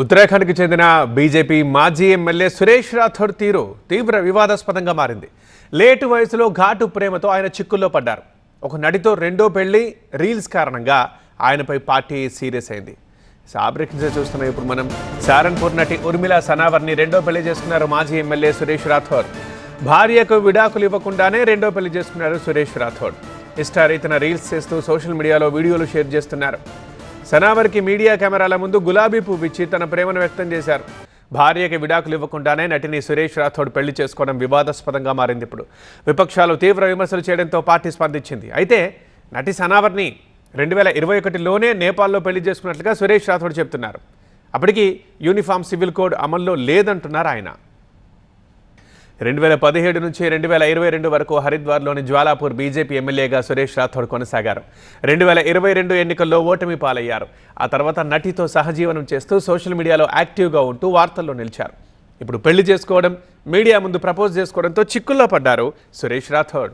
ఉత్తరాఖండ్కి చెందిన బీజేపీ మాజీ ఎమ్మెల్యే సురేష్ రాథోడ్ తీరు తీవ్ర వివాదాస్పదంగా మారింది. లేటు వయసులో ఘాటు ప్రేమతో ఆయన చిక్కుల్లో పడ్డారు. ఒక నటితో రెండో పెళ్ళి రీల్స్ కారణంగా ఆయనపై పార్టీ సీరియస్ అయింది. సాబ్రిక్ చూస్తున్నాం ఇప్పుడు మనం సారన్పూర్ నటి ఉర్మిళ సనావర్ని రెండో పెళ్ళి చేసుకున్నారు మాజీ ఎమ్మెల్యే సురేష్ రాథోడ్. భార్యకు విడాకులు ఇవ్వకుండానే రెండో పెళ్ళి చేసుకున్నారు సురేష్ రాథోడ్. ఇష్టారీతన రీల్స్ చేస్తూ సోషల్ మీడియాలో వీడియోలు షేర్ చేస్తున్నారు. సనావర్కి మీడియా కెమెరాల ముందు గులాబీ పువ్వు ఇచ్చి తన ప్రేమను వ్యక్తం చేశారు. భార్యకి విడాకులు ఇవ్వకుండానే నటిని సురేష్ రాథోడ్ పెళ్ళి చేసుకోవడం వివాదాస్పదంగా మారింది ఇప్పుడు. విపక్షాలు తీవ్ర విమర్శలు చేయడంతో పార్టీ స్పందించింది. అయితే నటి సనావర్ని రెండు వేల ఇరవై ఒకటిలోనే నేపాల్లో పెళ్ళి చేసుకున్నట్లుగా సురేష్ రాథోడ్ చెప్తున్నారు. అప్పటికి యూనిఫామ్ సివిల్ కోడ్ అమల్లో లేదంటున్నారు ఆయన. రెండు వేల పదిహేడు నుంచి రెండు వేల ఇరవై రెండు వరకు హరిద్వార్లోని జ్వాలాపూర్ బీజేపీ ఎమ్మెల్యేగా సురేష్ రాథోడ్ కొనసాగారు. రెండు వేల ఇరవై రెండు ఎన్నికల్లో ఓటమి పాలయ్యారు. ఆ తర్వాత నటితో సహజీవనం చేస్తూ సోషల్ మీడియాలో యాక్టివ్గా ఉంటూ వార్తల్లో నిలిచారు. ఇప్పుడు పెళ్ళి చేసుకోవడం మీడియా ముందు ప్రపోజ్ చేసుకోవడంతో చిక్కుల్లో పడ్డారు సురేష్ రాథోడ్.